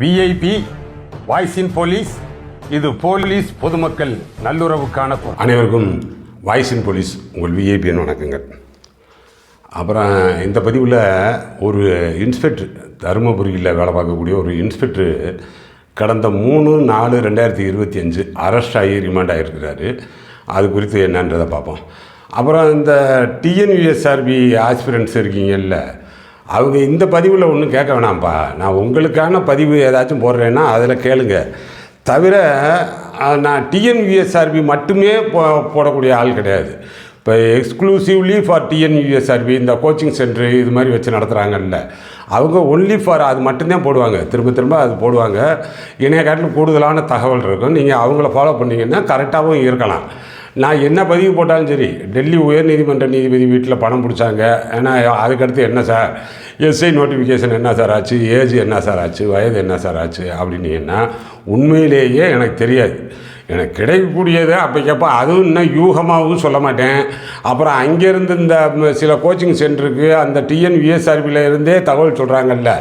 VIP voice in police இது police பொதுமக்கள் நல்லுறவுக்கான அனைவருக்கும் வாய்ஸ் இன் போலீஸ் உங்கள் விஐபின்னு வணக்கங்கள். அப்புறம் இந்த பதிவில் ஒரு இன்ஸ்பெக்டர் தருமபுரியில் வேலை பார்க்கக்கூடிய ஒரு இன்ஸ்பெக்டர் கடந்த மூணு நாலு ரெண்டாயிரத்தி இருபத்தி அஞ்சு அரெஸ்ட் ஆகி ரிமாண்ட் ஆகிருக்கிறாரு அது குறித்து என்னன்றதை பார்ப்போம். அப்புறம் இந்த டிஎன்யூஎஸ்ஆர்பி ஆஸ்பிரன்ஸ் இருக்கீங்கல்ல அவங்க இந்த பதிவில் ஒன்றும் கேட்க வேணாம்ப்பா நான் உங்களுக்கான பதிவு ஏதாச்சும் போடுறேன்னா அதில் கேளுங்க. தவிர நான் டிஎன்யூஎஸ்ஆர்பி மட்டுமே போ போடக்கூடிய ஆள் கிடையாது. இப்போ எக்ஸ்க்ளூசிவ்லி ஃபார் டிஎன்யூஎஸ்ஆர்பி இந்த கோச்சிங் சென்டர் இது மாதிரி வச்சு நடத்துகிறாங்கல்ல அவங்க ஒன்லி ஃபார் அது மட்டும்தான் போடுவாங்க. திரும்ப திரும்ப அது போடுவாங்க. இணைய காட்டிலும் கூடுதலான தகவல் இருக்கும். நீங்கள் அவங்கள ஃபாலோ பண்ணிங்கன்னா கரெக்டாகவும் இருக்கலாம். நான் என்ன பதிவு போட்டாலும் சரி டெல்லி உயர்நீதிமன்ற நீதிபதி வீட்டில் பணம் பிடிச்சாங்க. ஏன்னா அதுக்கடுத்து என்ன சார்? எஸ்ஐ நோட்டிஃபிகேஷன் என்ன சார் ஆச்சு? ஏஜ் என்ன சார் ஆச்சு? வயது என்ன சார் ஆச்சு? அப்படின்னீங்கன்னா உண்மையிலேயே எனக்கு தெரியாது. எனக்கு கிடைக்கக்கூடியது அப்போக்கப்போ அதுவும் இன்னும் யூகமாகவும் சொல்ல மாட்டேன். அப்புறம் அங்கேருந்து இந்த சில கோச்சிங் சென்டருக்கு அந்த டிஎன்விஎஸ்ஆர்பியில் இருந்தே தகவல் சொல்கிறாங்கல்ல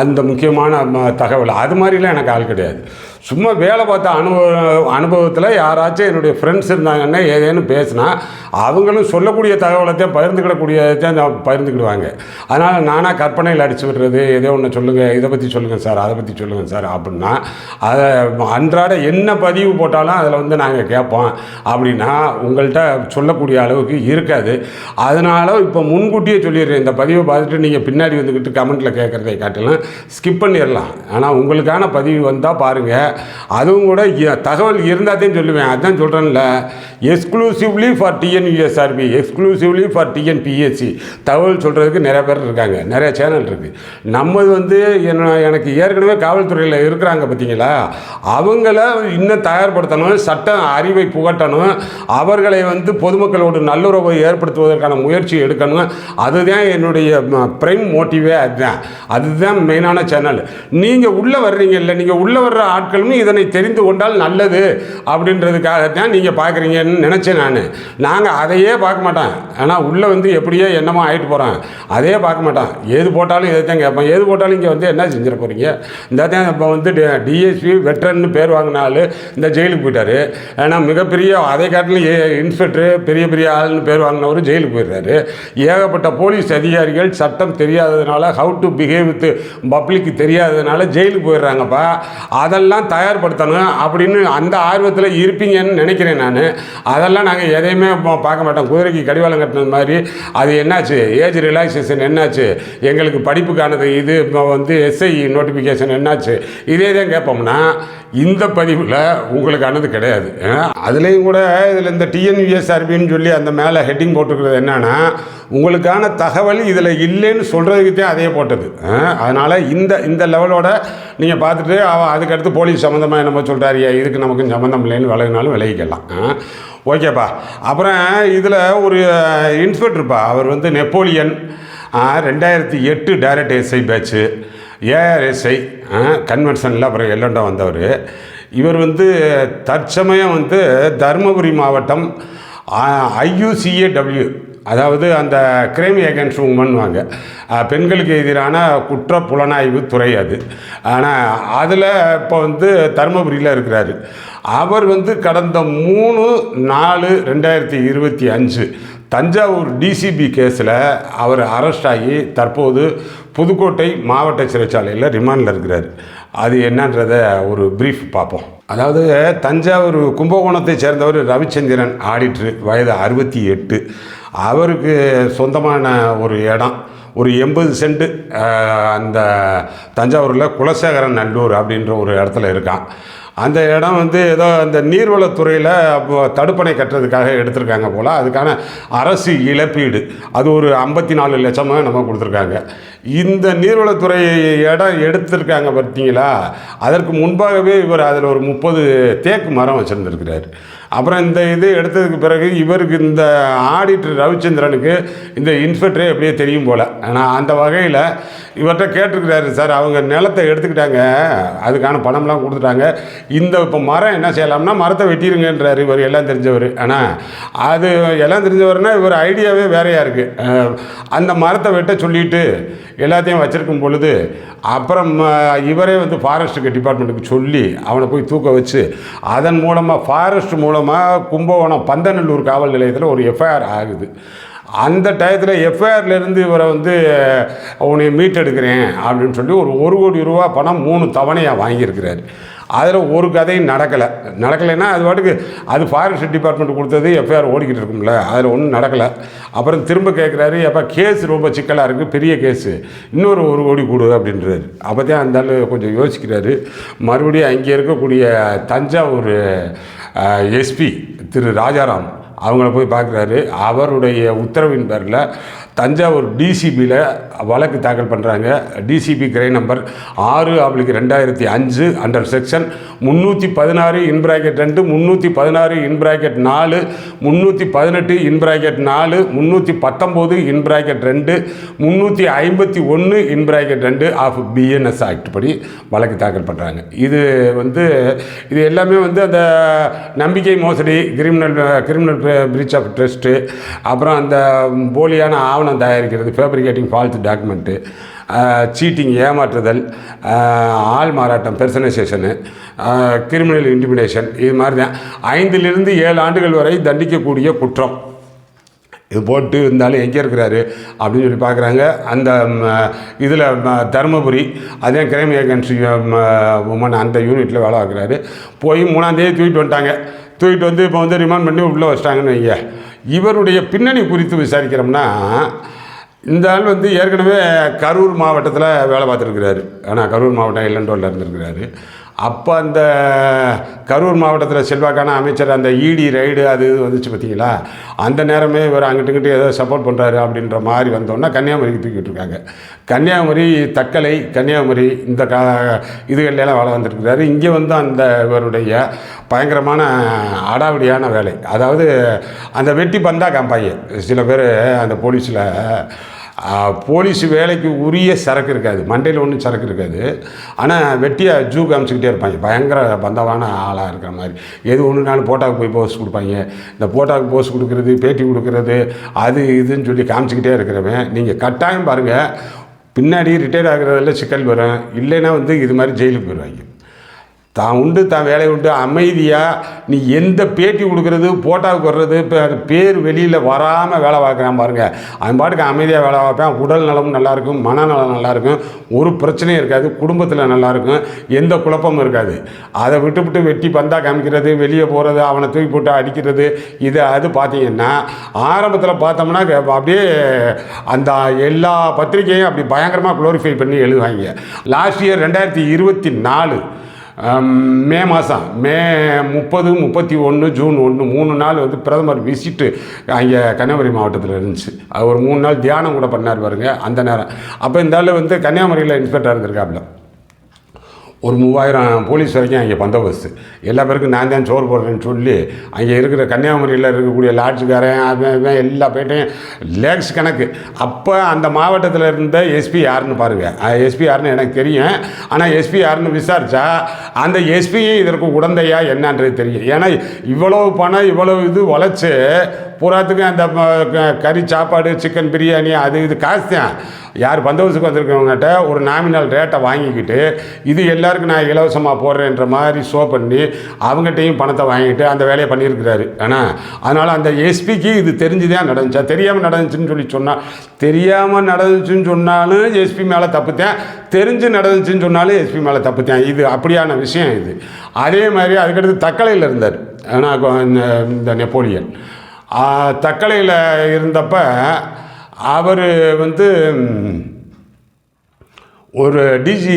அந்த முக்கியமான ம- தகவல். அது மாதிரிலாம் எனக்கு ஆள் கிடையாது. சும்மா வேலை பார்த்த அனுபவ அனுபவத்தில் யாராச்சும் என்னுடைய ஃப்ரெண்ட்ஸ் இருந்தாங்கன்னா ஏதேனும் பேசினா அவங்களும் சொல்லக்கூடிய தகவலத்தையும் பகிர்ந்துக்கிடக்கூடியதான் பகிர்ந்துக்கிடுவாங்க. அதனால் நானாக கற்பனையில் அடிச்சு விடுறது ஏதோ ஒன்று சொல்லுங்கள் இதை பற்றி சொல்லுங்கள் சார் அதை பற்றி சொல்லுங்கள் சார் அப்படின்னா அதை அன்றாட என்ன பதிவு போட்டாலும் அதில் வந்து நாங்கள் கேட்போம். அப்படின்னா உங்கள்கிட்ட சொல்லக்கூடிய அளவுக்கு இருக்காது. அதனால் இப்போ முன்கூட்டியே சொல்லிடுறேன் இந்த பதிவை பார்த்துட்டு நீங்கள் பின்னாடி வந்துக்கிட்டு கமெண்ட்டில் கேட்குறதை காட்டிலும் ஸ்கிப் பண்ணிடலாம் ஆனால் உங்களுக்கான பதிவு வந்தால் பாருங்கள் அதுவும் கூட தகவல் இருந்தாத்தையும் சொல்லுவேன். அதான் சொல்கிறேன்ல exclusively for TNUSRB exclusively for TNPSC தகவல் சொல்கிறதுக்கு நிறைய பேர் இருக்காங்க. நிறைய சேனல் இருக்குது நம்மது வந்து என்ன எனக்கு ஏற்கனவே காவல்துறையில் இருக்கிறாங்க பார்த்தீங்களா அவங்கள இன்னும் தயார்படுத்தணும் சட்ட அறிவை புகட்டணும் அவர்களை வந்து பொதுமக்களோடு நல்லுறவை ஏற்படுத்துவதற்கான முயற்சி எடுக்கணும். அதுதான் என்னுடைய ப்ரைம் மோட்டிவே அதுதான். அதுதான் மெயினான சேனல் நீங்கள் உள்ளே வர்றீங்க இல்லை நீங்கள் உள்ளே வர்ற ஆட்களும் இதனை தெரிந்து கொண்டால் நல்லது அப்படின்றதுக்காக தான் நீங்கள் பார்க்குறீங்கன்னு நினச்சேன் நான். நாங்கள் அதையே பார்க்க மாட்டேன் ஆனால் உள்ளே வந்து எப்படியோ என்னமோ ஆகிட்டு போகிறேன் அதையே பார்க்க மாட்டேன் எது போட்டாலும் இதை தான் கேட்பேன் எது போட்டாலும் இங்கே வந்து என்ன செஞ்சிட போகிறீங்க இந்த தான் இப்போ வந்து டிஎஸ்பி வெட்டர்னு பேர் வாங்கினாலும் இந்த ஜெயிலுக்கு போயிட்டாரு. ஏன்னா மிகப்பெரிய அதை காட்டிலும் ஏ இன்ஸ்பெக்டர் பெரிய பெரிய ஆள்னு பேர் வாங்கினவர் ஜெயிலுக்கு போயிடுறாரு. ஏகப்பட்ட போலீஸ் அதிகாரிகள் சட்டம் தெரியாததுனால how to behave with public தெரியாததுனால ஜெயிலுக்கு போயிடுறாங்கப்பா. அதெல்லாம் தயார்படுத்தணும் அப்படின்னு அந்த ஆர்வத்தில் இருப்பீங்கன்னு நினைக்கிறேன் நான். அதெல்லாம் நாங்கள் எதையுமே பார்க்க மாட்டோம். குதிரைக்கு கடிவாளம் கட்டினது மாதிரி. அது என்னாச்சு? ஏஜ் ரிலாக்ஸேஷன் என்னாச்சு? எங்களுக்கு படிப்புக்கானது இது இப்போ வந்து எஸ்ஐ நோட்டிஃபிகேஷன் என்னாச்சு? இதே தான் கேட்போம்னா இந்த பதிவில் உங்களுக்கானது கிடையாது. அதுலேயும் கூட இதில் இந்த டிஎன்யூஎஸ்ஆர்பின்னு சொல்லி அந்த மேலே ஹெட்டிங் போட்டுக்கிறது என்னென்னா உங்களுக்கான தகவல் இதில் இல்லைன்னு சொல்கிறதுக்கு தான் அதே போட்டது. அதனால் அதனால் இந்த இந்த லெவலோட நீங்கள் பார்த்துட்டு அவள் அதுக்கடுத்து போலீஸ் சம்மந்தமாக என்னமோ சொல்கிறாரியா இதுக்கு நமக்கும் சம்மந்தம் இல்லைன்னு விலகினாலும் விலகிக்கலாம். ஓகேப்பா. அப்புறம் இதில் ஒரு இன்ஸ்பெக்டர்ப்பா அவர் வந்து நெப்போலியன் ரெண்டாயிரத்தி எட்டு டைரக்ட் எஸ்ஐ பேட்ச்சு ஏஆர்எஸ்ஐ கன்வென்ஷனில் அப்புறம் எல்லோண்டா வந்தவர். இவர் வந்து தற்சமயம் வந்து தருமபுரி மாவட்டம் ஐயூசிஏடபிள்யூ அதாவது அந்த கிரைம் ஏகன்ஸ்ட் உமன் வாங்க. பெண்களுக்கு எதிரான குற்ற புலனாய்வு துறை அது. ஆனால் அதில் இப்போ வந்து தருமபுரியில் இருக்கிறாரு. அவர் வந்து கடந்த மூணு நாலு ரெண்டாயிரத்தி இருபத்தி அஞ்சு தஞ்சாவூர் டிசிபி கேஸில் அவர் அரெஸ்ட் ஆகி தற்போது புதுக்கோட்டை மாவட்ட சிறைச்சாலையில் ரிமாண்டில் இருக்கிறார். அது என்னன்றத ஒரு ப்ரீஃப் பார்ப்போம். அதாவது தஞ்சாவூர் கும்பகோணத்தை சேர்ந்தவர் ரவிச்சந்திரன் ஆடிட்ரு வயது அறுபத்தி எட்டு. அவருக்கு சொந்தமான ஒரு இடம் ஒரு எண்பது சென்ட்டு அந்த தஞ்சாவூரில் குலசேகரன் நல்லூர் அப்படின்ற ஒரு இடத்துல இருக்கான். அந்த இடம் வந்து ஏதோ அந்த நீர்வளத்துறையில் அப்போ தடுப்பணை கட்டுறதுக்காக எடுத்திருக்காங்க போல். அதுக்கான அரசு இழப்பீடு. அது ஒரு ஐம்பத்தி நாலு லட்சமாக நம்ம கொடுத்துருக்காங்க. இந்த நீர்வளத்துறை இடம் எடுத்திருக்காங்க பார்த்தீங்களா? அதற்கு முன்பாகவே இவர் அதில் ஒரு முப்பது தேக்கு மரம் வச்சுருந்துருக்கிறார். அப்புறம் இந்த இது எடுத்ததுக்கு பிறகு இவருக்கு இந்த ஆடிட்டர் ரவிச்சந்திரனுக்கு இந்த இன்ஸ்பெக்டரே எப்படியே தெரியும் போல். ஆனால் அந்த வகையில் இவர்கிட்ட கேட்டிருக்கிறாரு சார் அவங்க நிலத்தை எடுத்துக்கிட்டாங்க. அதுக்கான பணம்லாம் கொடுத்துட்டாங்க. இந்த இப்போ மரம் என்ன செய்யலாம்னா மரத்தை வெட்டிடுங்கன்றார் இவர் எல்லாம் தெரிஞ்சவர். ஆனால் அது எல்லாம் தெரிஞ்சவர்னா இவர் ஐடியாவே வேறையாக இருக்குது அந்த மரத்தை வெட்ட சொல்லிட்டு எல்லாத்தையும் வச்சிருக்கும் பொழுது அப்புறம் இவரே வந்து ஃபாரஸ்ட்டுக்கு டிபார்ட்மெண்ட்டுக்கு சொல்லி அவனை போய் தூக்க வச்சு அதன் மூலமாக ஃபாரஸ்ட் மூலமாக கும்பகோணம் பந்தநல்லூர் காவல் நிலையத்தில் ஒரு எஃப்ஐஆர் ஆகுது. அந்த டயத்தில் எஃப்ஐஆர்லேருந்து இவரை வந்து உன்னை மீட்டெடுக்கிறேன் அப்படின்னு சொல்லி ஒரு ஒரு கோடி ரூபா பணம் மூணு தவணையாக வாங்கியிருக்கிறாரு. அதில் ஒரு கதையும் நடக்கலை. நடக்கலைன்னா அது பாட்டுக்கு அது ஃபாரஸ்ட் டிபார்ட்மெண்ட் கொடுத்தது எஃப்ஐஆர் ஓடிக்கிட்டு இருக்கும்ல அதில் ஒன்றும் நடக்கலை. அப்புறம் திரும்ப கேட்குறாரு எப்போ கேஸ் ரொம்ப சிக்கலாக இருக்குது பெரிய கேஸு இன்னொரு ஒரு கோடி கொடு அப்படின்றாரு. அப்போ தான் அந்த ஆள் கொஞ்சம் யோசிக்கிறாரு. மறுபடியும் அங்கே இருக்கக்கூடிய தஞ்சாவூர் எஸ்பி திரு ராஜாராம் அவங்கள போய் பார்க்குறாரு. அவருடைய உத்தரவின் பேரில் தஞ்சாவூர் டிசிபியில் வழக்கு தாக்கல் பண்ணுறாங்க டிசிபி கிரை நம்பர் ஆறு அவளுக்கு ரெண்டாயிரத்தி அஞ்சு அண்டர் செக்ஷன் முந்நூற்றி பதினாறு இன் பிராக்கெட் ரெண்டு முந்நூற்றி பதினாறு இன் பிராக்கெட் நாலு முந்நூற்றி பதினெட்டு இன் பிராக்கெட் நாலு முந்நூற்றி பத்தொம்போது இன் பிராக்கெட் ரெண்டு முந்நூற்றி ஐம்பத்தி ஒன்று இன் பிராக்கெட் ரெண்டு ஆஃப் பிஎன்எஸ் ஆக்ட் படி வழக்கு தாக்கல் பண்ணுறாங்க இது வந்து இது எல்லாமே வந்து அந்த நம்பிக்கை மோசடி criminal criminal breach of trust அப்புறம் அந்த போலியான ஆவணம் தயாரிக்கிறது ஃபேப்ரிகேட்டிங் ஃபால்ஸ் டாக்குமெண்ட்டு சீட்டிங் ஏமாற்றுதல் ஆள் மாறாட்டம் பெர்சனைசேஷனு கிரிமினல் இன்டிமிடேஷன் இது மாதிரி தான். ஐந்திலிருந்து ஏழு ஆண்டுகள் வரை தண்டிக்கக்கூடிய குற்றம். இது போட்டு இருந்தாலும் எங்கே இருக்கிறாரு அப்படின்னு சொல்லி பார்க்குறாங்க. அந்த இதில் தருமபுரி அதே கிரைம் ஏகன்சி உமன் அந்த யூனிட்டில் வேலை பார்க்குறாரு. போய் மூணாந்தேதி தூக்கிட்டு வந்துட்டாங்க. தூக்கிட்டு வந்து இப்போ வந்து ரிமாண்ட் பண்ணி உள்ளே வச்சிட்டாங்கன்னு வைங்க. இவருடைய பின்னணி குறித்து விசாரிக்கிறோம்னா இந்த ஆள் வந்து ஏற்கனவே கரூர் மாவட்டத்தில் வேலை பார்த்துருக்கிறாரு. ஆனால் கரூர் மாவட்டம் இல்லண்டோலில் இருந்திருக்கிறாரு அப்போ அந்த கரூர் மாவட்டத்தில் செல்வாக்கான அமைச்சர் அந்த இடி ரைடு அது இது வந்துச்சு பார்த்தீங்களா அந்த நேரமே இவர் அங்கிட்டு ஏதோ சப்போர்ட் பண்ணுறாரு அப்படின்ற மாதிரி வந்தோன்னா கன்னியாகுமரிக்கு தூக்கிட்டு இருக்காங்க. கன்னியாகுமரி தக்கலை கன்னியாகுமரி இந்த கா இதுகள்லாம் வேலை வந்திருக்கிறாரு. இங்கே வந்து அந்த இவருடைய பயங்கரமான அடாவடியான வேலை. அதாவது அந்த வெட்டி பந்தா காம்பாயி சில பேர் அந்த போலீஸில் போலீஸ் வேலைக்கு உரிய சரக்கு இருக்காது. மண்டையில் ஒன்றும் சரக்கு இருக்காது. ஆனால் வெட்டியாக ஜூ காமிச்சிக்கிட்டே இருப்பாங்க. பயங்கர பந்தவான ஆளாக இருக்கிற மாதிரி. எது ஒன்றுனாலும் போட்டாவுக்கு போய் போஸ்ட் கொடுப்பாங்க. இந்த போட்டாவுக்கு போஸ்ட் கொடுக்குறது பேட்டி கொடுக்குறது அது இதுன்னு சொல்லி காமிச்சிக்கிட்டே இருக்கிறவன். நீங்கள் கட்டாயம் பாருங்கள் பின்னாடி ரிட்டையர் ஆகிறதில் சிக்கல் வரும். இல்லைன்னா வந்து இது மாதிரி ஜெயிலுக்கு போயிடுவாங்க தான் உண்டு தான் வேலை உண்டு. அமைதியாக நீ எந்த பேட்டி கொடுக்குறது போட்டாவுக்கு வர்றது இப்போ பேர் வெளியில் வராமல் வேலை பார்க்குறான் பாருங்கள் அவன் பாட்டுக்கு அமைதியாக வேலை பார்ப்பேன். உடல் நலமும் நல்லாயிருக்கும் மனநலம் நல்லாயிருக்கும். ஒரு பிரச்சனையும் இருக்காது குடும்பத்தில் நல்லாயிருக்கும். எந்த குழப்பமும் இருக்காது. அதை விட்டு விட்டு வெட்டி பந்தா காமிக்கிறது வெளியே போகிறது அவனை தூக்கி போட்டு அடிக்கிறது இது அது பார்த்தீங்கன்னா ஆரம்பத்தில் பார்த்தோம்னா அப்படியே அந்த எல்லா பத்திரிக்கையும் அப்படி பயங்கரமாக குளோரிஃபை பண்ணி எழுதுவாங்க. லாஸ்ட் இயர் ரெண்டாயிரத்தி இருபத்தி நாலு மே மாதம் மே முப்பது முப்பத்தி ஒன்று ஜூன் ஒன்று மூணு நாள் வந்து பிரதமர் விசிட்டு அங்கே கன்னியாகுமரி மாவட்டத்தில் இருந்துச்சு. அது ஒரு மூணு நாள் தியானம் கூட பண்ணார் பாருங்க அந்த நேரம். அப்போ இந்த ஆள் வந்து கன்னியாகுமரியில் இன்ஸ்பெக்டர் இருந்திருக்காப்புல ஒரு மூவாயிரம் போலீஸ் வரைக்கும் அங்கே பந்தோபஸ்து. எல்லா பேருக்கும் நான் தான் சோறு போடுறேன்னு சொல்லி அங்கே இருக்கிற கன்னியாகுமரியில் இருக்கக்கூடிய லாட்ஜுக்காரன் அவன் எல்லா பேட்டையும் லேக்ஸ் கணக்கு. அப்போ அந்த மாவட்டத்தில் இருந்த எஸ்பி யாருன்னு பாருங்கள் எஸ்பி யாருன்னு எனக்கு தெரியும். ஆனால் எஸ்பி யாருன்னு விசாரித்தா அந்த எஸ்பியும் இதற்கு உடந்தையா என்னன்றது தெரியும். ஏன்னா இவ்வளவு பணம் இவ்வளவு இது உழைச்சி பூராத்துக்கும் அந்த கறி சாப்பாடு சிக்கன் பிரியாணி அது இது காசு தான். யார் பந்தோபஸ்துக்கு வந்திருக்கவங்ககிட்ட ஒரு நாமினல் ரேட்டை வாங்கிக்கிட்டு இது எல்லாருக்கும் நான் இலவசமாக போடுறேன்ற மாதிரி ஷோ பண்ணி அவங்ககிட்டையும் பணத்தை வாங்கிட்டு அந்த வேலையை பண்ணியிருக்கிறாரு. ஆனால் அதனால் அந்த எஸ்பிக்கு இது தெரிஞ்சு தான் நடந்துச்சா தெரியாமல் நடந்துச்சுன்னு சொல்லி சொன்னால் தெரியாமல் நடந்துச்சுன்னு சொன்னாலும் எஸ்பி மேலே தப்புத்தேன் தெரிஞ்சு நடந்துச்சுன்னு சொன்னாலும் எஸ்பி மேலே தப்புத்தேன் இது அப்படியான விஷயம் இது. அதே மாதிரி அதுக்கடுத்து தக்கலையில் இருந்தார். ஆனால் இந்த நெப்போலியன். தக்கலையில் இருந்தப்ப அவர் வந்து ஒரு டிஜி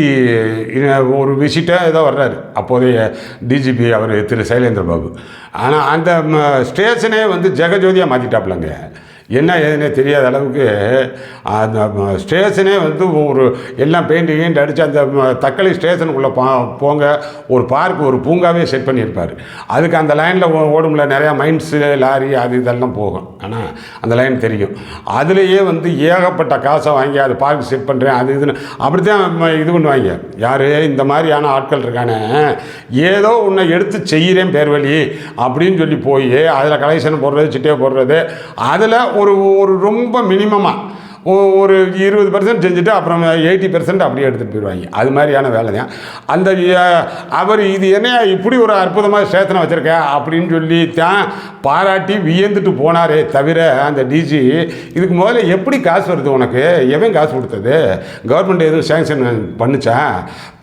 ஒரு விசிட்டாக ஏதோ வர்றாரு. அப்போதைய டிஜிபி அவர் திரு சைலேந்திர பாபு. ஆனால் அந்த ம, ஸ்டேஷனே வந்து ஜெகஜோதியாக மாற்றிட்டாப்புலங்க என்ன ஏதுன்னே தெரியாத அளவுக்கு அந்த ஸ்டேஷனே வந்து ஒரு எல்லாம் பெயிண்ட் கீண்ட் அடித்து அந்த தக்களி ஸ்டேஷனுக்குள்ளே போங்க. ஒரு பார்க் ஒரு பூங்காவே செட் பண்ணியிருப்பார். அதுக்கு அந்த லைனில் ஓடும்ல நிறையா மைண்ட்ஸு லாரி அது இதெல்லாம் போகும். ஆனால் அந்த லைன் தெரியும். அதுலேயே வந்து ஏகப்பட்ட காசை வாங்கி அது பார்க் செட் பண்ணுறேன் அது இதுன்னு அப்படி தான் இது பண்ணுவாங்க. யார்? இந்த மாதிரியான ஆட்கள் இருக்கானே. ஏதோ ஒன்றை எடுத்து செய்கிறேன் பேர் வழி அப்படின்னு சொல்லி போய் அதில் கலெக்ஷன் போடுறது சிட்டையை போடுறது அதில் ஒரு ஒரு ரொம்ப மினிமமாக ஒரு இருபது பர்சன்ட் செஞ்சுட்டு அப்புறம் எயிட்டி பர்சன்ட் அப்படியே எடுத்துகிட்டு போயிடுவாங்க. அது மாதிரியான வேலை தான். அந்த அவர் இது என்னையா இப்படி ஒரு அற்புதமாக ஸ்டேஷனை வச்சுருக்க? அப்படின்னு சொல்லி தான் பாராட்டி வியந்துட்டு போனாரே தவிர அந்த டிஜி இதுக்கு முதல்ல எப்படி காசு வருது உனக்கு? எவன் காசு கொடுத்தது? கவர்மெண்ட் எதுவும் சேங்ஷன் பண்ணுச்சா?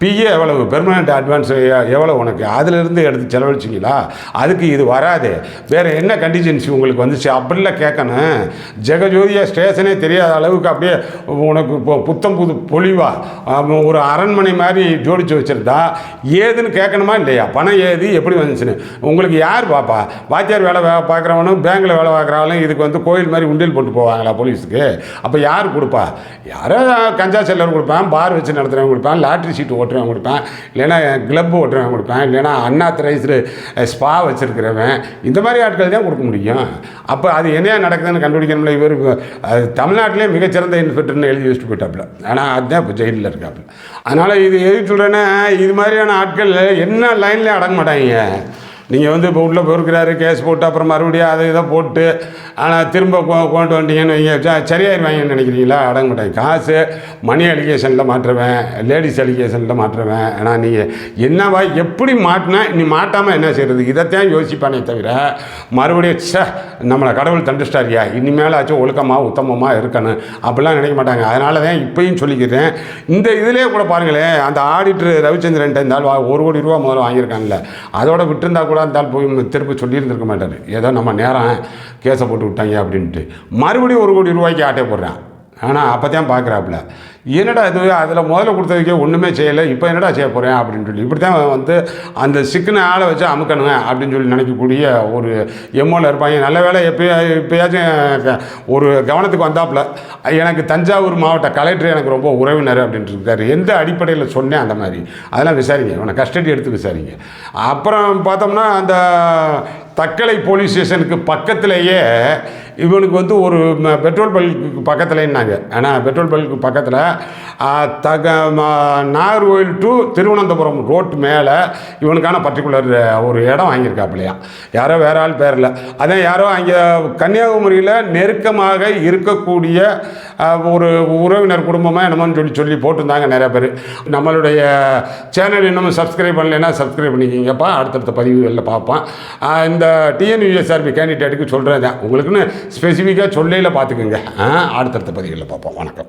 பிஏ எவ்வளவு? பெர்மனண்ட் அட்வான்ஸ் எவ்வளோ உனக்கு? அதிலிருந்து எடுத்து செலவழிச்சிங்களா? அதுக்கு இது வராது. வேறு என்ன கண்டிஜென்சி உங்களுக்கு வந்துச்சு? அப்படிலாம் கேட்கணும். ஜெகஜோதியா ஸ்டேஷனே தெரியாத அளவு அளவுக்கு அப்படியே உனக்கு இப்போ புத்தம் புது பொலிவா. ஒரு அரண்மனை மாதிரி ஜோடிச்சு வச்சுருந்தா ஏதுன்னு கேட்கணுமா இல்லையா? பணம் ஏது எப்படி வந்துச்சுன்னு. உங்களுக்கு யார் பாப்பா? வாத்தியார் வேலை வே பார்க்குறவனும் பேங்கில் வேலை பார்க்குறவனும் இதுக்கு வந்து கோயில் மாதிரி உண்டியல் போட்டு போவாங்களா போலீஸுக்கு? அப்போ யார் கொடுப்பா? யாரோ கஞ்சா செல்லர் கொடுப்பேன் பார் வச்சு நடத்துகிறவன் கொடுப்பேன் லாட்ரி சீட்டு ஓட்டுறவன் கொடுப்பேன் இல்லைன்னா கிளப் ஓட்டுறவன் கொடுப்பேன் இல்லைன்னா அன்ஆத்தரைஸ்டு ஸ்பா வச்சுருக்கிறவன். இந்த மாதிரி ஆட்கள் தான் கொடுக்க முடியும். அப்போ அது என்ன நடக்குதுன்னு கண்டுபிடிக்கணும்ல இவர்? தமிழ்நாட்டிலே மிகச்சிறந்த இன்ஸ்பெக்டர்னு எழுதி வச்சுட்டு போயிட்டாப்புல. ஆனால் அதுதான் இப்போ ஜெயிலில் இருக்காப்புல. அதனால் இது எது சொல்கிறேன்னா இது மாதிரியான ஆட்கள் என்ன லைன்லேயே அடங்க மாட்டாங்க. நீங்கள் வந்து இப்போ உள்ளே போயிருக்கிறாரு கேஸ் போட்டு அப்புறம் மறுபடியும் அதை இதை போட்டு ஆனால் திரும்ப கொண்டு வந்தீங்கன்னு வைங்க சரியாயிருவாங்கன்னு நினைக்கிறீங்களா? அடங்க மாட்டேன். காசு மணி அலிகேஷனில் மாற்றுவேன் லேடிஸ் அலிகேஷனில் மாற்றுவேன். ஆனால் நீங்கள் என்னவா எப்படி மாட்டினா நீ மாட்டாமல் என்ன செய்கிறது இதைத்தான் யோசிப்பானே தவிர மறுபடியும் ச நம்மளை கடவுள் தண்டுச்சிட்டாரியா? இனிமேலாச்சும் ஒழுக்கமாக உத்தமமாக இருக்கணும். அப்படிலாம் நினைக்க மாட்டாங்க. அதனால தான் இப்பயும் சொல்லிக்கிறேன். இந்த இதிலே கூட பாருங்களேன் அந்த ஆடிட்டர் ரவிச்சந்திரன் இந்த ஆள் ஒரு கோடி ரூபா முதல்ல வாங்கியிருக்காங்கல்ல அதோட விட்டுருந்தா கூட கூட இருந்தால் போய் திருப்பி சொல்லியிருந்திருக்க மாட்டார். ஏதோ நம்ம நேரம் கேஸை போட்டு விட்டாங்க அப்படின்ட்டு. மறுபடியும் ஒரு கோடி ரூபாய்க்கு ஆட்டே போடுறான். ஆனால் அப்போ தான் பார்க்குறாப்புல. என்னடா இது? அதில் முதல்ல கொடுத்ததுக்கே ஒன்றுமே செய்யலை. இப்போ என்னடா செய்ய போகிறேன் அப்படின்னு சொல்லி. இப்படி தான் வந்து அந்த சிக்கன ஆளை வச்சு அமுக்கணுங்க அப்படின்னு சொல்லி நினைக்கக்கூடிய ஒரு எம்மோவில் இருப்பாங்க. நல்ல வேலை எப்போயா எப்பயாச்சும் க- ஒரு கவனத்துக்கு வந்தாப்புல எனக்கு தஞ்சாவூர் மாவட்ட கலெக்டர் எனக்கு ரொம்ப உறவினர் அப்படின்ட்டு இருக்காரு. எந்த அடிப்படையில் சொன்னேன் அந்த மாதிரி? அதெல்லாம் விசாரிங்க. இவனை கஸ்டடி எடுத்து விசாரிங்க. அப்புறம் பார்த்தோம்னா அந்த தக்கலை போலீஸ் ஸ்டேஷனுக்கு பக்கத்திலேயே இவனுக்கு வந்து ஒரு பெட்ரோல் பல்க்கு பக்கத்துலன்னாங்க. ஆனால் பெட்ரோல் பல்க்கு பக்கத்தில் தக ம- நாகர்கோவில் டு திருவனந்தபுரம் ரோட்டு மேலே இவனுக்கான பர்டிகுலர் ஒரு இடம் வாங்கியிருக்காப்புலையா. யாரோ வேற ஆள் பேரில் அதான் யாரோ அங்கே கன்னியாகுமரியில் நெருக்கமாக இருக்கக்கூடிய ஒரு உறவினர் குடும்பமாக என்னமோன்னு சொல்லி சொல்லி போட்டிருந்தாங்க நிறைய பேர். நம்மளுடைய சேனல் இன்னமும் சப்ஸ்கிரைப் பண்ணலைன்னா சப்ஸ்கிரைப் பண்ணிக்கிங்கப்பா. அடுத்தடுத்த பதிவுகளில் பார்ப்பேன் இந்த டிஎன்யூஎஸ்ஆர்பி கேண்டிடேட்டுக்கு சொல்கிறேன் உங்களுக்குன்னு ஸ்பெசிஃபிக்காக சொல்லையில் பார்த்துக்குங்க. அடுத்தடுத்த பதிவுகளில் பார்ப்போம். வணக்கம்.